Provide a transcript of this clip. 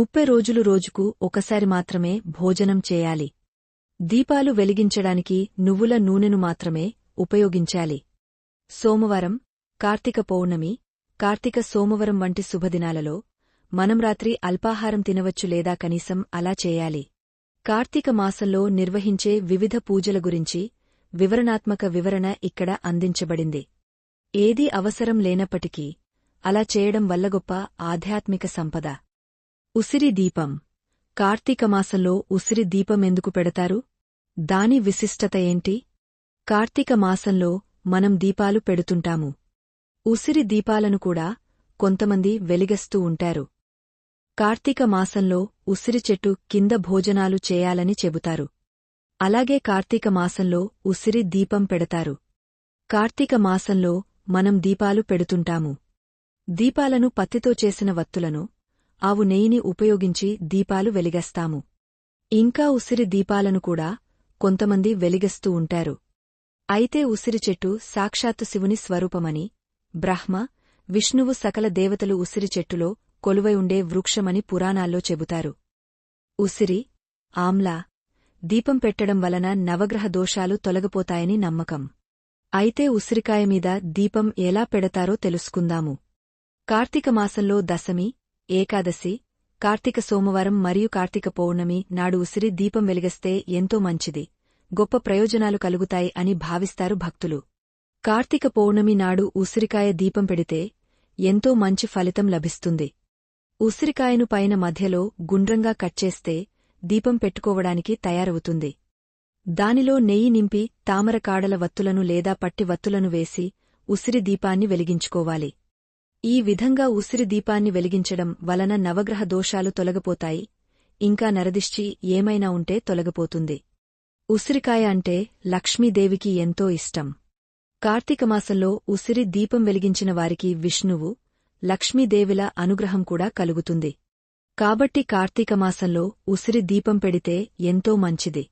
ముప్పై రోజులు రోజుకు ఒకసారి మాత్రమే భోజనం చేయాలి. దీపాలు వెలిగించడానికి నువ్వుల నూనెను మాత్రమే ఉపయోగించాలి. సోమవారం కార్తీక పౌర్ణమి కార్తీక సోమవారం వంటి శుభదినాలలో మనం రాత్రి అల్పాహారం తినవచ్చు లేదా కనీసం అలా చేయాలి. కార్తీక మాసంలో నిర్వహించే వివిధ పూజల గురించి వివరణాత్మక వివరణ ఇక్కడ అందించబడింది. ఏదీ అవసరం లేనప్పటికీ అలా చేయడం వల్ల గొప్ప ఆధ్యాత్మిక సంపద. ఉసిరి దీపం. కార్తీక మాసంలో ఉసిరి దీపం ఎందుకు పెడతారు? దాని విశిష్టత ఏంటి? కార్తీక మాసంలో మనం దీపాలు పెడుతుంటాము. ఉసిరి దీపాలను కూడా కొంతమంది వెలిగస్తూ ఉంటారు. కార్తీక మాసంలో ఉసిరి చెట్టు కింద భోజనాలు చేయాలని చెబుతారు. అలాగే కార్తీక మాసంలో ఉసిరి దీపం పెడతారు. కార్తీక మాసంలో మనం దీపాలు పెడుతుంటాము. దీపాలను పత్తితో చేసిన వత్తులను ఆవు నెయ్యిని ఉపయోగించి దీపాలు వెలిగస్తాము. ఇంకా ఉసిరి దీపాలను కూడా కొంతమంది వెలిగస్తూ ఉంటారు. అయితే ఉసిరి చెట్టు సాక్షాత్తు శివుని స్వరూపమని బ్రహ్మ విష్ణువు సకల దేవతలు ఉసిరి చెట్టులో కొలువై ఉండే వృక్షమని పురాణాల్లో చెబుతారు. ఉసిరి ఆమ్లా దీపం పెట్టడం వలన నవగ్రహ దోషాలు తొలగిపోతాయని నమ్మకం. అయితే ఉసిరికాయ మీద దీపం ఎలా పెడతారో తెలుసుకుందాము. కార్తీక మాసంలో దశమి ఏకాదశి కార్తీక సోమవారం మరియు కార్తీక పౌర్ణమి నాడు ఉసిరి దీపం వెలిగస్తే ఎంతో మంచిది. గొప్ప ప్రయోజనాలు కలుగుతాయి అని భావిస్తారు భక్తులు. కార్తీక పౌర్ణమి నాడు ఉసిరికాయ దీపం పెడితే ఎంతో మంచి ఫలితం లభిస్తుంది. ఉసిరికాయను పైన మధ్యలో గుండ్రంగా కట్ చేస్తే దీపం పెట్టుకోవడానికి తయారవుతుంది. దానిలో నెయ్యి నింపి తామర కాడల వత్తులను లేదా పట్టి వత్తులను వేసి ఉసిరి దీపాన్ని వెలిగించుకోవాలి. ఈ విధంగా ఉసిరి దీపాన్ని వెలిగించడం వలన నవగ్రహ దోషాలు తొలగపోతాయి. ఇంకా నరదిష్టి ఏమైనా ఉంటే తొలగిపోతుంది. ఉసిరికాయ అంటే లక్ష్మీదేవికి ఎంతో ఇష్టం. కార్తీకమాసంలో ఉసిరి దీపం వెలిగించిన వారికి విష్ణువు లక్ష్మీదేవిల అనుగ్రహం కూడా కలుగుతుంది. కాబట్టి కార్తీకమాసంలో ఉసిరి దీపం పెడితే ఎంతో మంచిది.